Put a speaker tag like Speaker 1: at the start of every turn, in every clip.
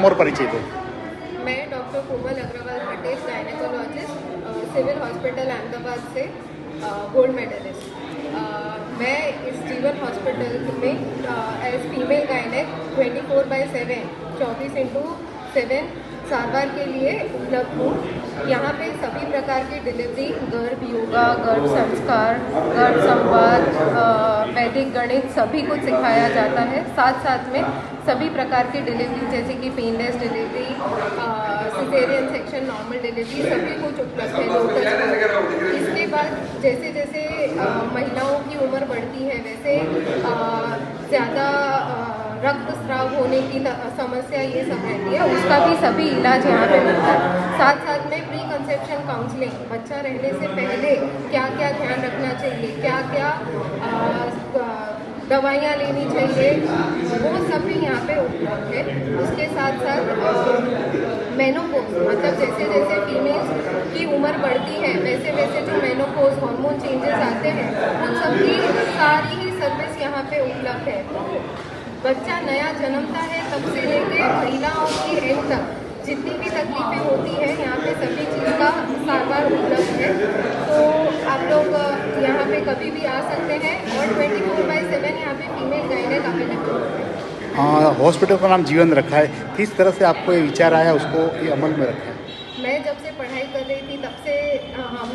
Speaker 1: নামর পরিচিত यहाँ पे सभी प्रकार की डिलीवरी गर्भ योगा, गर्भ संस्कार, गर्भ संवाद वैदिक गणित सभी कुछ सिखाया जाता है। साथ साथ में सभी प्रकार की डिलीवरी जैसे कि painless delivery caesarean section normal delivery सभी कुछ उपलब्ध है लोटस इसके बाद जैसे जैसे महिलाओं की उम्र बढ़ती है, वैसे ज़्यादा रक्तस्राव होने की समस्या ये सब रहती है। उसका भी सभी इलाज यहाँ पे मिलता है। साथ साथ में प्री कंसेप्शन काउंसलिंग बच्चा रहने से पहले क्या क्या ध्यान रखना चाहिए क्या क्या दवाइयाँ लेनी चाहिए, वो सब भी यहाँ पे उपलब्ध है। उसके साथ साथ मेनोपोज मतलब जैसे जैसे फीमेल्स की उम्र बढ़ती है वैसे वैसे जो मेनोपोज हार्मोन चेंजेस आते हैं, उन सब की सारी ही सर्विस यहाँ पे उपलब्ध है। बच्चा नया जन्मता है तब से लेके महिलाओं की एंड तक जितनी भी तकलीफें होती है यहाँ पे सभी चीज़ का सारवार उपलब्ध है। तो आप लोग यहाँ पे कभी भी आ सकते हैं और ट्वेंटी फोर बाई सेवन यहाँ पे फीमेल गाइनेक अवेलेबल है।
Speaker 2: हॉस्पिटल का नाम जीवन रखा है। किस तरह से आपको ये विचार आया उसको ये अमल में रखा? है
Speaker 1: मैं जब से पढ़ाई कर रही थी तब से हम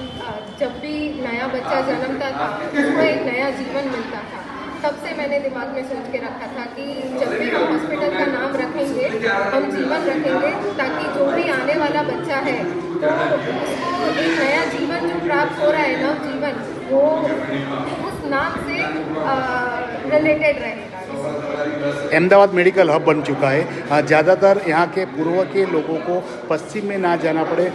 Speaker 1: जब भी नया बच्चा जन्मता था उसको एक नया जीवन मिलता था। तब से मैंने दिमाग में सोच के रखा था कि जब भी हम हॉस्पिटल का नाम रखेंगे, हम जीवन रखेंगे, ताकि जो भी आने वाला बच्चा है तो उसको एक नया जीवन जो प्राप्त हो रहा है, नव जीवन, वो उस नाम से रिलेटेड रहेगा।
Speaker 2: अहमदाबाद मेडिकल हब बन चुका है। ज़्यादातर यहाँ के पूर्व के लोगों को पश्चिम में ना जाना पड़े।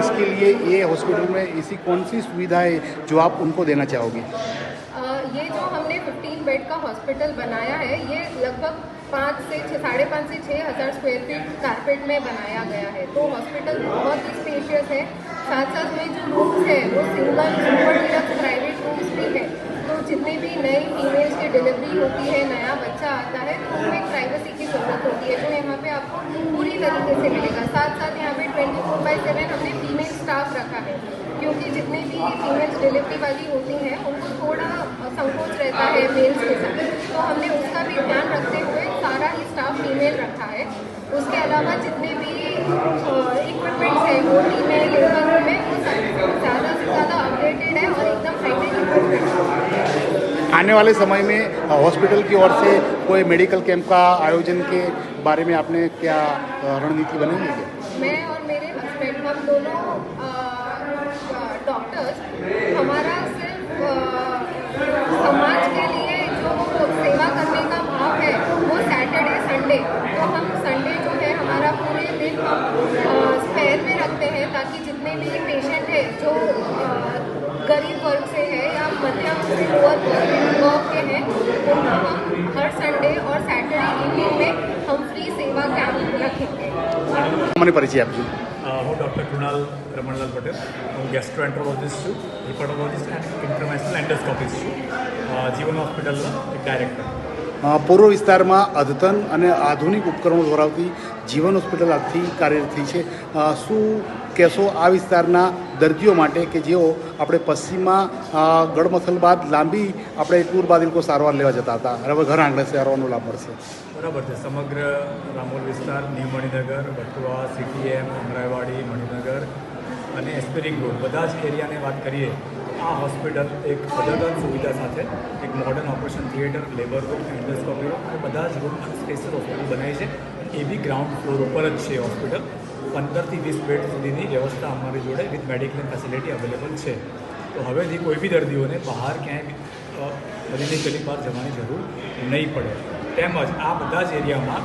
Speaker 2: इसके लिए ये हॉस्पिटल में ऐसी कौन सी सुविधा है जो आप उनको देना चाहोगे
Speaker 1: अ, ये जो हमने 15 बेड का हॉस्पिटल बनाया है, ये लगभग पाँच से छः साढ़े पाँच से छः हज़ार स्क्वायर फीट कारपेट में बनाया गया है। तो हॉस्पिटल बहुत ही स्पेशियस है। साथ साथ में जो रूम्स है, वो single super deluxe private rooms भी है। तो जितने भी नई फीमेल्स की डिलीवरी होती है, नया बच्चा आता है तो एक प्राइवेसी की ज़रूरत होती है। जो यहाँ पे आपको पूरी तरीके से मिलेगा। साथ साथ यहाँ पे ट्वेंटी फोर बाई सेवन हमने फीमेल स्टाफ रखा है। क्योंकि जितने भी फीमेल्स डिलीवरी वाली होती हैं उनको थोड़ा संकोच रहता है मेल्स के साथ। तो हमने उसका भी ध्यान रखते हुए सारा ही स्टाफ फीमेल रखा है। उसके अलावा जितने भी इक्विपमेंट्स हैं ओटी में लेबर रूम में वो ज़्यादा से ज़्यादा अपडेटेड है और एकदम हाईटेक इक्विपमेंट
Speaker 2: आने वाले समय में हॉस्पिटल की ओर से कोई मेडिकल कैंप का आयोजन के बारे में आपने क्या रणनीति बनाई है?
Speaker 1: मैं और मेरे हस्बैंड हम दोनों
Speaker 2: મને પરિચય આપજો?
Speaker 3: હું ડૉક્ટર કૃણાલ રમણલાલ પટેલ. હું ગેસ્ટ્રોએન્ટ્રોલોજિસ્ટ છું હિપોટોલોજિસ્ટ એન્ડ ઇન્ટરનેશનલ એન્ડોસ્કોપિસ્ટ છું. જીવન હોસ્પિટલનો એક ડાયરેક્ટર
Speaker 2: પૂર્વ વિસ્તારમાં અદ્યતન અને આધુનિક ઉપકરણો ધરાવતી જીવન હોસ્પિટલ આજથી કાર્યરત થઈ છે. શું કહેશો આ વિસ્તારના દર્દીઓ માટે કે જેઓ આપણે પશ્ચિમમાં અ, ગડમથલ બાદ લાંબી આપણે ટૂર બાદ એ લોકો સારવાર લેવા જતા હતા. હવે ઘર આંગણે સારવારનો લાભ મળશે.
Speaker 3: બરાબર છે. સમગ્ર રામોલ વિસ્તાર ન્યૂ મણિનગર બટુઆ સીટીએમ અમરાઈવાડી મણિનગર અને એસ્પિરિંગ રોડ બધા જ એરિયાને વાત કરીએ આ હોસ્પિટલ એક અદ્યતન સુવિધા સાથે એક modern operation theatre labour room endoscopy room બધા જ રૂમ સ્પેશિયલ હોસ્પિટલ બનાવી છે. એ બી ગ્રાઉન્ડ ફ્લોર ઉપર જ છે હોસ્પિટલ પંદરથી વીસ બેડ સુધીની વ્યવસ્થા અમારી જોડે વિથ મેડિકલ ફેસિલિટી અવેલેબલ છે. તો હવેથી કોઈ બી દર્દીઓને બહાર ક્યાંય ક્લિનિકલી બહાર જવાની જરૂર નહીં પડે. તેમજ આ બધા જ એરિયામાં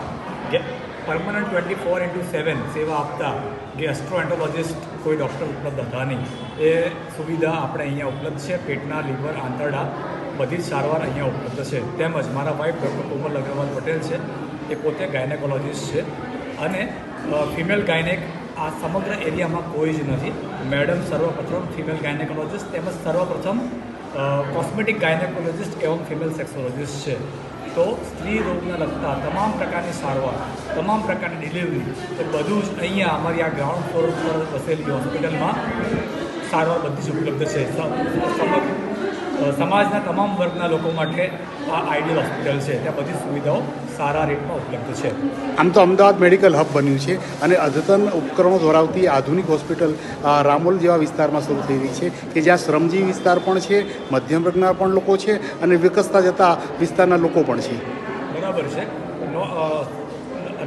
Speaker 3: permanent twenty four into seven સેવા આપતા ગેસ્ટ્રોએન્ટોલોજિસ્ટ કોઈ ડૉક્ટર ઉપલબ્ધ હતા નહીં, એ સુવિધા આપણે અહીંયા ઉપલબ્ધ છે. પેટના લીવર, આંતરડા બધી જ સારવાર અહીંયા ઉપલબ્ધ છે. તેમજ મારા વાઇફ ડૉક્ટર કોમલ અગ્રવાલ પટેલ છે, એ પોતે ગાયનેકોલોજિસ્ટ છે. અને ફિમેલ ગાયનેક આ સમગ્ર એરિયામાં કોઈ જ નથી. મેડમ સર્વપ્રથમ ફિમેલ ગાયનેકોલોજિસ્ટ તેમજ સર્વપ્રથમ કોસ્મેટિક ગાયનેકોલોજિસ્ટ એવમ ફિમેલ સેક્સોલોજિસ્ટ છે. તો સ્ત્રી રોગને લગતા તમામ પ્રકારની સારવાર, તમામ પ્રકારની ડિલિવરી એ બધું જ અહીંયા અમારી આ ગ્રાઉન્ડ ફ્લોર પર વસેલી હોસ્પિટલમાં સારવાર બધી જ ઉપલબ્ધ છે. સમગ્ર સમાજના તમામ વર્ગના લોકો માટે આ આઈડિયલ હોસ્પિટલ છે. ત્યાં બધી સુવિધાઓ સારા રેટમાં ઉપલબ્ધ છે.
Speaker 2: આમ તો અમદાવાદ મેડિકલ હબ બન્યું છે અને અદ્યતન ઉપકરણો ધરાવતી આધુનિક હોસ્પિટલ રામોલ જેવા વિસ્તારમાં શરૂ થઈ રહી છે કે જ્યાં શ્રમજીવી વિસ્તાર પણ છે મધ્યમ વર્ગના પણ લોકો છે અને વિકસતા જતા વિસ્તારના લોકો પણ છે.
Speaker 3: બરાબર છે.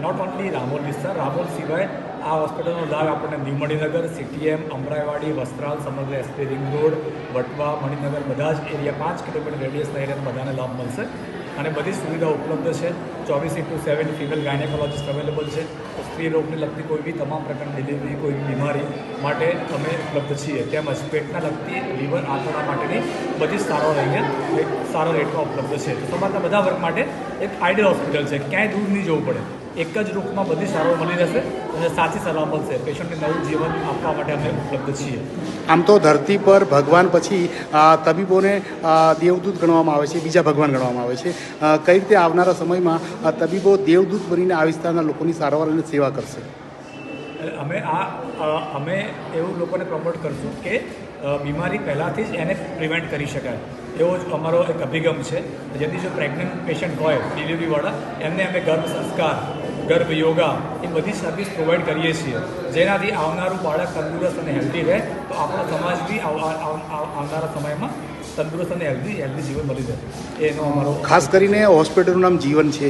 Speaker 3: નોટ ઓનલી રામોલ વિસ્તાર રામોલ સિવાય આ હોસ્પિટલનો લાભ આપણને ન્યૂ મણિનગર સીટીએમ અમરાઈવાડી વસ્ત્રાલ સમગ્ર SP ring road Vatva Maninagar બધા જ એરિયા પાંચ કિલોમીટર રેડિયસના એરિયામાં બધાને લાભ મળશે. અને બધી સુવિધા ઉપલબ્ધ છે. ચોવીસ into seven female gynaecologist available છે. સ્ત્રી રોગને લગતી કોઈ બી તમામ પ્રકારની ડિલિવરી કોઈ બીમારી માટે અમે ઉપલબ્ધ છીએ. તેમજ પેટના લગતી લીવર આંતરડા માટેની બધી સારવાર અહીંયા સારા રેટમાં ઉપલબ્ધ છે. તો તમારા બધા વર્ગ માટે એક આઈડિયલ હોસ્પિટલ છે. ક્યાંય દૂર નહીં જવું પડે. એક જ રૂપમાં બધી સારવાર મળી રહેશે અને સાચી સારવાર મળશે. પેશન્ટને નવું જીવન આપવા માટે અમે ઉપલબ્ધ છીએ.
Speaker 2: આમ તો ધરતી પર ભગવાન પછી તબીબોને દેવદૂત ગણવામાં આવે છે બીજા ભગવાન ગણવામાં આવે છે. કઈ રીતે આવનારા સમયમાં તબીબો દેવદૂત બનીને આ વિસ્તારના લોકોની સારવાર અને સેવા કરશે?
Speaker 3: અમે આ અમે એવું લોકોને પ્રમોટ કરશું કે બીમારી પહેલાંથી જ એને પ્રિવેન્ટ કરી શકાય. એવો જ અમારો એક અભિગમ છે. જેથી જો પ્રેગ્નન્ટ પેશન્ટ હોય ડિલિવરીવાળા એમને અમે ગર્ભ સંસ્કાર ગર્ભ યોગા એ બધી સર્વિસ પ્રોવાઈડ કરીએ છીએ. જેનાથી આવનારું બાળક તંદુરસ્ત અને હેલ્ધી રહે તો આપણો સમાજ બી આવ- આવ- આવ- આવનારા સમયમાં તંદુરસ્ત અને હેલ્ધી હેલ્ધી જીવન મળી રહે. એનો અમારો
Speaker 2: ખાસ કરીને હોસ્પિટલનું નામ જીવન છે.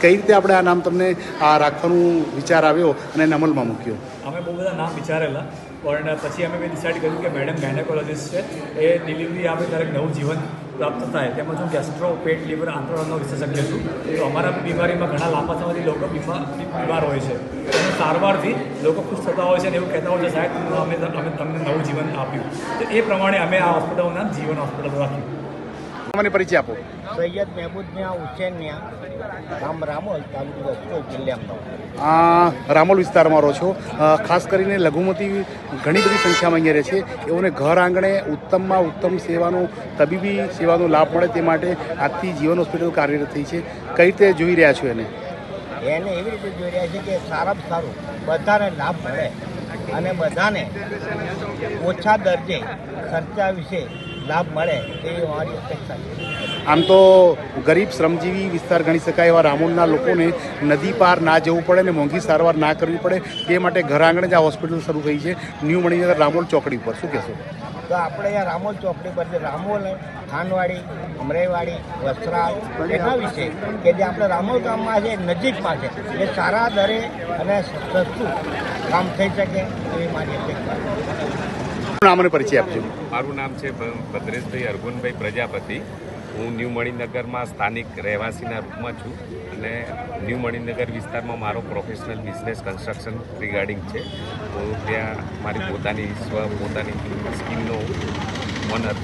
Speaker 2: કઈ રીતે આપણે આ નામ તમને આ રાખવાનું વિચાર આવ્યો અને એને અમલમાં મૂક્યો?
Speaker 3: અમે બહુ બધા નામ વિચારેલા પણ પછી અમે ડિસાઇડ કર્યું કે મેડમ ગાયનેકોલોજીસ્ટ છે. એ ડિલિવરી આપે ત્યારે નવું જીવન પ્રાપ્ત થાય તેમજ હું ગેસ્ટ્રો પેટ લીવર આંતરડાનો વિશેષજ્ઞ છું. તો અમારા બીમારીમાં ઘણા લાંબા લોકો બીમાર હોય છે. એની સારવારથી લોકો ખુશ થતા હોય છે અને એવું કહેતા હોય છે, સાહેબ, અમે અમે તમને નવું જીવન આપ્યું. તો એ પ્રમાણે અમે આ હોસ્પિટલનું નામ જીવન હોસ્પિટલ રાખ્યું.
Speaker 2: મને પરિચય આપો.
Speaker 4: સૈયદ મહેબૂદ મિયા હુસેન મિયા ગામ રામોલ તાલુકો વસ્તુ જિલ્લા
Speaker 2: રામોલ વિસ્તારમાં રહો છો. ખાસ કરીને લઘુમતી ઘણી બધી સંખ્યામાં અહીંયા રહે છે. એઓને ઘર આંગણે ઉત્તમમાં ઉત્તમ સેવાનો તબીબી સેવાનો લાભ મળે તે માટે આજથી જીવન હોસ્પિટલ કાર્યરત થઈ છે. કઈ રીતે જોઈ રહ્યા છો એને?
Speaker 4: એને એવી રીતે જોઈ રહ્યા છે કે સારામાં સારું બધાને લાભ મળે અને બધાને ઓછા દર્જે ખર્ચા વિશે લાભ મળે એવી અમારી અપેક્ષા છે.
Speaker 2: આમ તો ગરીબ શ્રમજીવી વિસ્તાર ગણી શકાય એવા રામોલના લોકોને નદી પાર ના જવું પડે ને મોંઘી સારવાર ના કરવી પડે તે માટે ઘર આંગણે જ આ હોસ્પિટલ શરૂ થઈ છે. ન્યૂ મણિનગર રામોલ ચોકડી પર શું કહેશો?
Speaker 4: તો આપણે અહીંયા રામોલ ચોકડી પર જે રામોલ ખાનવાડી અમરેવાડી વસ્ત્રાલ એના વિશે કે જે આપણે રામોલ ગામમાં છે નજીકમાં છે એ સારા દરે અને સસ્તું કામ થઈ શકે એવી મારી અપેક્ષા
Speaker 2: નામ અને પરિચય આપજો.
Speaker 5: મારું નામ છે ભદ્રેશભાઈ અર્ગુનભાઈ પ્રજાપતિ. હું ન્યૂ મણિનગરમાં સ્થાનિક રહેવાસીના રૂપમાં છું અને ન્યૂ મણિનગર વિસ્તારમાં મારો પ્રોફેશનલ બિઝનેસ કન્સ્ટ્રક્શન રિગાર્ડિંગ છે. હું ત્યાં મારી પોતાની સ્વ પોતાની સ્કીમનો ઓનર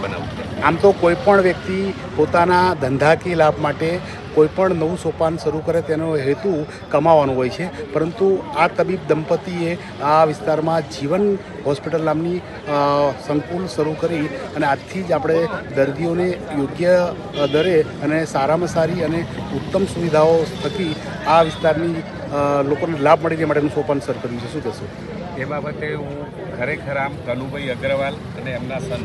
Speaker 5: બનાવું છું.
Speaker 2: આમ તો કોઈ પણ વ્યક્તિ પોતાના ધંધાકીય લાભ માટે કોઈ પણ નવું સોપાન શરૂ કરે તેનો હેતુ કમાવાનો હોય છે. પરંતુ આ તબીબ દંપતીએ આ વિસ્તારમાં જીવન હોસ્પિટલ નામની સંકુલ શરૂ કરી અને આજથી જ આપણે દર્દીઓને યોગ્ય દરે અને સારામાં સારી અને ઉત્તમ સુવિધાઓ થકી આ વિસ્તારની લોકોને લાભ મળી તે માટેનું સોપાન સર કર્યું છે. શું કહેશો?
Speaker 5: એ બાબતે હું ખરેખર આમ કનુભાઈ અગ્રવાલ અને એમના સન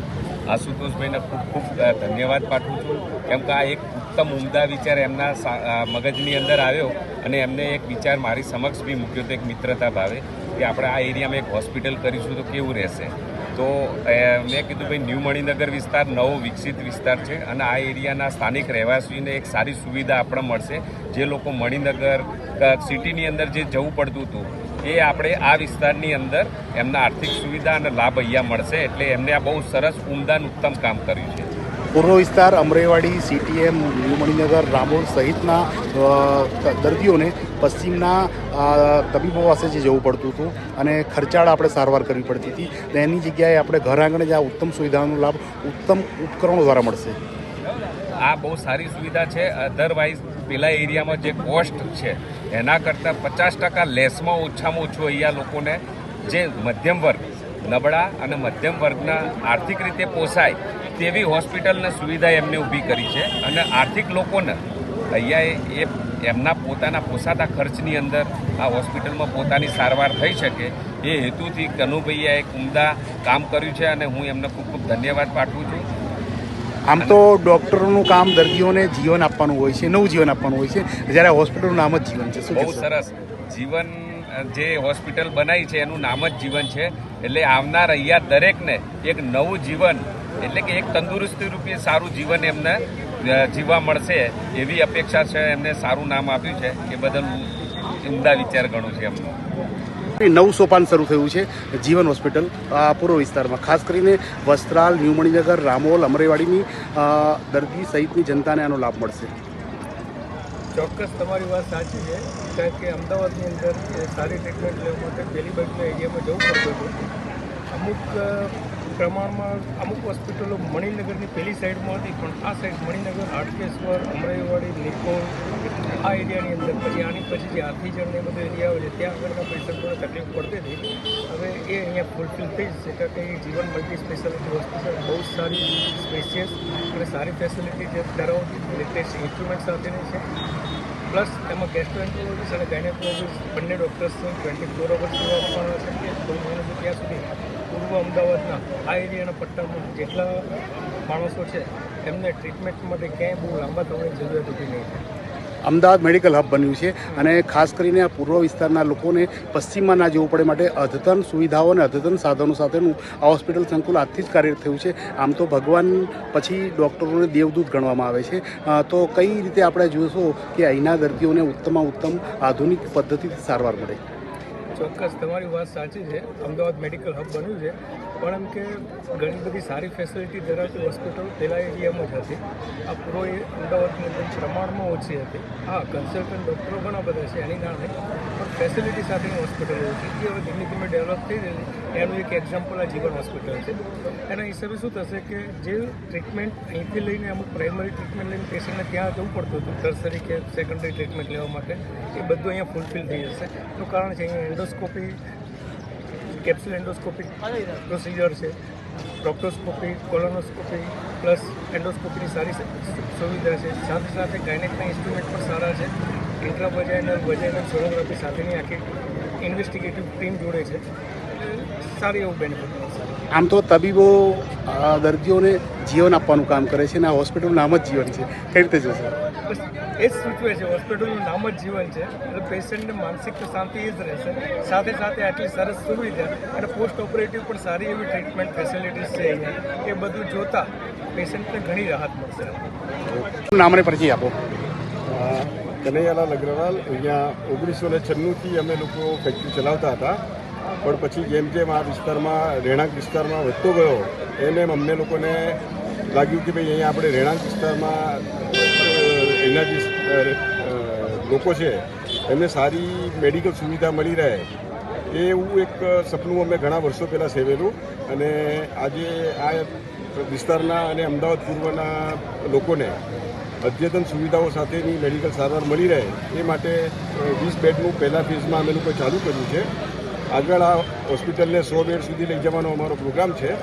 Speaker 5: આશુતોષભાઈને ખૂબ ખૂબ ધન્યવાદ પાઠવું છું. કેમ કે આ એક ઉત્તમ ઉમદા વિચાર એમના મગજની અંદર આવ્યો અને એમને એક વિચાર મારી સમક્ષ બી મૂક્યો તો એક મિત્રતા ભાવે, કે આપણે આ એરિયામાં એક હોસ્પિટલ કરીશું તો કેવું રહેશે. તો મેં કીધું, ભાઈ, ન્યૂ મણિનગર વિસ્તાર નવો, વિકસિત વિસ્તાર છે અને આ એરિયાના સ્થાનિક રહેવાસીઓને એક સારી સુવિધા આપણે મળશે. જે લોકો મણિનગર સિટીની અંદર જે જવું પડતું હતું એ આપણે આ વિસ્તારની અંદર એમના આર્થિક સુવિધા અને લાભ અહીંયા મળશે એટલે એમને આ બહુ સરસ ઉમદાન ઉત્તમ કામ કર્યું છે.
Speaker 2: પૂર્વ વિસ્તાર અમરેવાડી સીટીએમ મણિનગર રામોલ સહિતના દર્દીઓને પશ્ચિમના તબીબો પાસે જે જવું પડતું હતું અને ખર્ચાળ આપણે સારવાર કરવી પડતી હતી. એની જગ્યાએ આપણે ઘર આંગણે જ આ ઉત્તમ સુવિધાનો લાભ ઉત્તમ ઉપકરણો દ્વારા મળશે.
Speaker 5: આ બહુ સારી સુવિધા છે. અધરવાઇઝ પેલા એરિયામાં જે કોસ્ટ છે એના કરતાં પચાસ ટકા લેસમાં ઓછામાં ઓછું અહીંયા લોકોને જે મધ્યમ વર્ગ, નબળા અને મધ્યમ વર્ગના આર્થિક રીતે પોસાય તેવી હોસ્પિટલને સુવિધા એમને ઊભી કરી છે અને આર્થિક લોકોને અહીંયા એ એમના પોતાના પોસાતા ખર્ચની અંદર આ હોસ્પિટલમાં પોતાની સારવાર થઈ શકે એ હેતુથી કનુભાઈએ એક ઉમદા કામ કર્યું છે અને હું એમને ખૂબ ખૂબ ધન્યવાદ પાઠવું છું
Speaker 2: આમ તો ડૉક્ટરોનું કામ દર્દીઓને જીવન આપવાનું હોય છે નવું જીવન આપવાનું હોય છે. જ્યારે હોસ્પિટલનું નામ જ જીવન છે.
Speaker 5: બહુ સરસ. જીવન જે હોસ્પિટલ બનાવી છે એનું નામ જ જીવન છે. એટલે આવનાર અહીંયા દરેકને એક નવું જીવન એટલે કે એક તંદુરસ્તી રૂપે સારું જીવન એમને જીવવા મળશે એવી અપેક્ષા છે. એમને સારું નામ આપ્યું છે. એ બદલ ઉમદા વિચાર ગણું છે એમનો.
Speaker 2: નવું સોપાન શરૂ થયું છે જીવન હોસ્પિટલ. આ પૂર્વ વિસ્તારમાં ખાસ કરીને વસ્ત્રાલ, ન્યુમણીનગર, રામોલ, અમરેવાડીની દર્દી સહિતની જનતાને આનો લાભ મળશે.
Speaker 6: ચોક્કસ તમારી વાત સાચી છે. કારણ કે અમદાવાદની અંદર સારી ટ્રીટમેન્ટ લેવા માટે પહેલી બાજુના એરિયામાં જવું પડતું હતું. અમુક પ્રમાણમાં અમુક હોસ્પિટલો મણિનગરની પહેલી સાઈડમાં હતી, પણ આ સાઈડ મણિનગર હાટકેશ્વર અમરાઈવાડી નિકોલ આ એરિયાની અંદર પછી આની પછી જે આથીજણ ને બધો એરિયા હોય છે, ત્યાં આગળના પેશન્ટોને તકલીફ પડતી હતી હવે એ અહીંયા ફૂલફિલ થઈ જશે કારણ કે એ જીવન મલ્ટી સ્પેશિયાલિટી હોસ્પિટલ બહુ સારી સ્પેશિયસ અને સારી ફેસિલિટી જે ધરાવતી લેટેસ્ટ ઇન્સ્ટ્રુમેન્ટ સાથેની છે. પ્લસ એમાં ગેસ્ટ્રોએન્ટ્રોલોજીસ અને ગાયનેકોલોજીસ બંને ડૉક્ટર્સની ટ્વેન્ટી ફોર અવર્સ સેવા આપવાના છે. કોઈ મહિનો ત્યાં સુધી પૂર્વ અમદાવાદના આ એરિયાના પટ્ટામાં જેટલા માણસો છે, એમને ટ્રીટમેન્ટ માટે ક્યાંય બહુ લાંબા થવાની જરૂરિયાત ઊભી નહીં થાય.
Speaker 2: અમદાવાદ મેડિકલ હબ બન્યું છે અને ખાસ કરીને આ પૂર્વ વિસ્તારના લોકોને પશ્ચિમમાં ના જવું પડે માટે અદ્યતન સુવિધાઓ અને અદ્યતન સાધનો સાથેનું આ હોસ્પિટલ સંકુલ આજથી જ કાર્યરત થયું છે. આમ તો ભગવાન પછી ડૉક્ટરોને દેવદૂત ગણવામાં આવે છે. તો કઈ રીતે આપણે જોઈશું કે અહીંના દર્દીઓને ઉત્તમમાં ઉત્તમ આધુનિક પદ્ધતિથી સારવાર મળે?
Speaker 6: ચોક્કસ, તમારી વાત સાચી છે. અમદાવાદ મેડિકલ હબ બન્યું છે. પણ એમ કે ઘણી બધી સારી ફેસિલિટી ધરાવતી હોસ્પિટલ પહેલાં એરિયામાં જ હતી. આ પૂરો એ અમદાવાદની અંદર પ્રમાણમાં ઓછી હતી. હા કન્સલ્ટન્ટ ડૉક્ટરો ઘણા બધા છે, એની કારણે પણ ફેસિલિટી સાથેની હોસ્પિટલ ઓછી. જે હવે ધીમે ધીમે ડેવલપ થઈ રહેલી એનું એક એક્ઝામ્પલ આ જીવન હોસ્પિટલ છે. એના હિસાબે શું થશે કે જે ટ્રીટમેન્ટ અહીંથી લઈને અમુક પ્રાઇમરી ટ્રીટમેન્ટ લઈને પેશન્ટને ત્યાં જવું પડતું હતું ટર્સરી કે સેકન્ડરી ટ્રીટમેન્ટ લેવા માટે, એ બધું અહીંયા ફૂલફિલ થઈ જશે. એનું કારણ છે, અહીંયા એન્ડોસ્કોપી કેપ્સ્યુલ એન્ડોસ્કોપી પ્રોસિજર છે. પ્રોક્ટોસ્કોપી કોલોનોસ્કોપી પ્લસ એન્ડોસ્કોપીની સારી સુવિધા છે. સાથે સાથે ગાયનેકના ઇન્સ્ટ્રુમેન્ટ પણ સારા છે. ઇન્ટ્રા વજાઇનલ વજાઇનલ સોનોગ્રાફી સાથેની આખી ઇન્વેસ્ટિગેટિવ ટીમ જોડે છે. એટલે સારી એવું બેનિફિટ
Speaker 2: આમ તો તબીબો દર્દીઓને જીવન આપવાનું કામ કરે છે અને આ હોસ્પિટલનું નામ જ જીવન છે. કઈ રીતે જોશો?
Speaker 6: બસ એ જ સૂચવે છે હોસ્પિટલનું નામ જ જીવન છે. એટલે પેશન્ટને માનસિક શાંતિ એ જ રહેશે. સાથે સાથે આટલી સરસ સુવિધા અને પોસ્ટ ઓપરેટિવ પણ સારી એવી ટ્રીટમેન્ટ ફેસિલિટીઝ છે અહીંયા. એ બધું જોતા પેશન્ટને ઘણી રાહત મળશે.
Speaker 2: નામને પરિચય આપો?
Speaker 7: કનૈયાલાલ અગ્રવાલ. અહીંયા ઓગણીસો ને છન્નુંથી અમે લોકો ફેક્ટરી ચલાવતા હતા. પણ પછી જેમ જેમ આ વિસ્તારમાં રહેણાંક વિસ્તારમાં વધતો ગયો એમ એમ અમને લોકોને લાગ્યું કે ભાઈ અહીંયા આપણે રહેણાંક વિસ્તારમાં અ, એના જે લોકો છે એમને સારી મેડિકલ સુવિધા મળી રહે. એવું એક સપનું અમે ઘણા વર્ષો પહેલાં સેવેલું અને આજે આ વિસ્તારના અને અમદાવાદ પૂર્વના લોકોને અદ્યતન સુવિધાઓ સાથેની મેડિકલ સારવાર મળી રહે એ માટે વીસ બેડનું પહેલા ફેઝમાં અમે લોકોએ ચાલુ કર્યું છે. આગળ આ હોસ્પિટલને સો બેડ સુધી લઈ જવાનો અમારો પ્રોગ્રામ છે.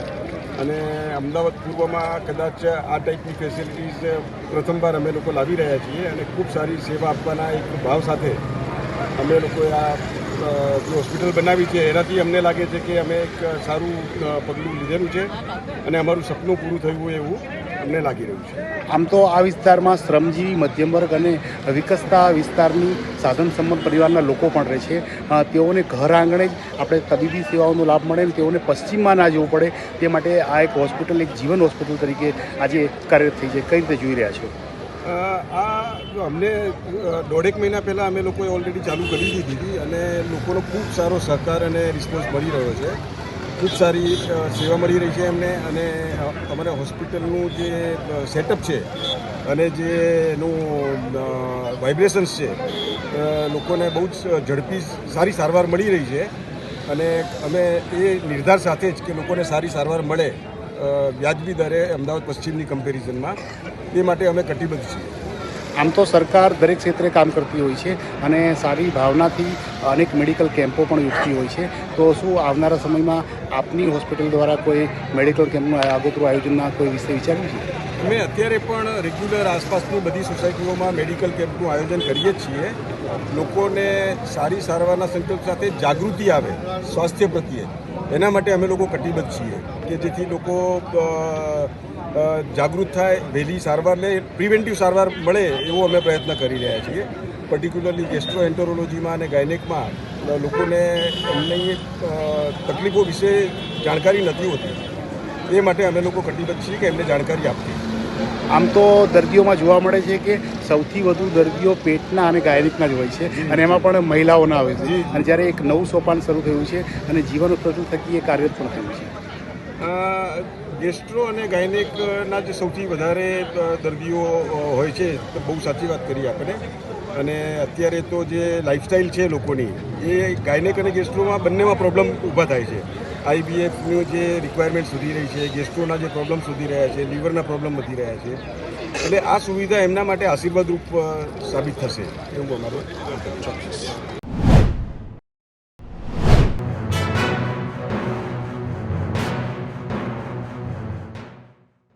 Speaker 7: અને અમદાવાદ પૂર્વમાં કદાચ આ ટાઈપની ફેસિલિટીઝ પ્રથમવાર અમે લોકો લાવી રહ્યા છીએ અને ખૂબ સારી સેવા આપવાના એક ભાવ સાથે અમે લોકોએ આ જે હોસ્પિટલ બનાવી છે, એનાથી અમને લાગે છે કે અમે એક સારું પગલું લીધેલું છે અને અમારું સપનું પૂરું થયું એવું. અમને લાગી રહ્યું છે?
Speaker 2: આમ તો આ વિસ્તારમાં શ્રમજીવી મધ્યમ વર્ગ અને વિકસતા વિસ્તારની સાધન સંપન્ન પરિવારના લોકો પણ રહે છે. તેઓને ઘર આંગણે જ આપણે તબીબી સેવાઓનો લાભ મળે અને તેઓને પશ્ચિમમાં ના જવું પડે. તે માટે આ એક હોસ્પિટલ એક જીવન હોસ્પિટલ તરીકે આજે કાર્યરત થઈ છે. કઈ રીતે જોઈ રહ્યા છો?
Speaker 7: આ જો અમને દોઢેક મહિના પહેલાં અમે લોકોએ ઓલરેડી ચાલુ કરી દીધી હતી અને લોકોનો ખૂબ સારો સહકાર અને રિસ્પોન્સ મળી રહ્યો છે. ખૂબ સારી સેવા મળી રહી છે એમને અને અમારા હોસ્પિટલનું જે સેટઅપ છે અને જે એનું વાઇબ્રેશન્સ છે લોકોને બહુ જ ઝડપી, સારી સારવાર મળી રહી છે અને અમે એ નિર્ધાર સાથે જ કે લોકોને સારી સારવાર મળે વ્યાજબી દરે અમદાવાદ પશ્ચિમની કમ્પેરિઝનમાં એ માટે અમે કટિબદ્ધ છીએ.
Speaker 2: આમ તો સરકાર દરેક ક્ષેત્રે કામ કરતી હોય છે અને સારી ભાવનાથી અનેક મેડિકલ કેમ્પો પણ યોજતી હોય છે. તો શું આવનારા સમયમાં આપની હોસ્પિટલ દ્વારા કોઈ મેડિકલ કેમ્પનું આગોતરું આયોજનના કોઈ વિશે વિચાર્યું છે?
Speaker 7: અમે અત્યારે પણ રેગ્યુલર આસપાસની બધી સોસાયટીઓમાં મેડિકલ કેમ્પનું આયોજન કરીએ છીએ. લોકોને સારી સારવારના સંકલ્પ સાથે જાગૃતિ આવે, સ્વાસ્થ્ય પ્રત્યે. એના માટે અમે લોકો કટિબદ્ધ છીએ કે જેથી લોકો જાગૃત થાય, વહેલી સારવાર લે, પ્રિવેન્ટિવ સારવાર મળે એવો અમે પ્રયત્ન કરી રહ્યા છીએ. પર્ટિક્યુલરલી ગેસ્ટ્રોએન્ટરોલોજીમાં અને ગાયનેકમાં લોકોને એમની તકલીફો વિશે જાણકારી નથી હોતી. એ માટે અમે લોકો કટિબદ્ધ છીએ કે એમને જાણકારી આપીએ.
Speaker 2: આમ તો દર્દીઓમાં જોવા મળે છે કે સૌથી વધુ દર્દીઓ પેટના અને ગાયનિકના જ હોય છે. અને એમાં પણ મહિલાઓના આવે છે. અને જ્યારે એક નવું સોપાન શરૂ થયું છે અને જીવન હોસ્પિટલ થકી એ કાર્યરત પણ થયું છે.
Speaker 7: ગેસ્ટ્રો અને ગાયનેકના જે સૌથી વધારે દર્દીઓ હોય છે તો બહુ સાચી વાત કરી આપણે અને અત્યારે તો જે લાઇફસ્ટાઈલ છે લોકોની એ ગાયનેક અને ગેસ્ટ્રોમાં બંનેમાં પ્રોબ્લેમ ઊભા થાય છે. આઈબીએફનું જે રિક્વાયરમેન્ટ સુધી રહી છે, ગેસ્ટ્રોના જે પ્રોબ્લેમ સુધી રહ્યા છે લીવરના પ્રોબ્લેમ વધી રહ્યા છે, એટલે આ સુવિધા એમના માટે આશીર્વાદરૂપ સાબિત થશે. એવું અમારું ચોક્કસ.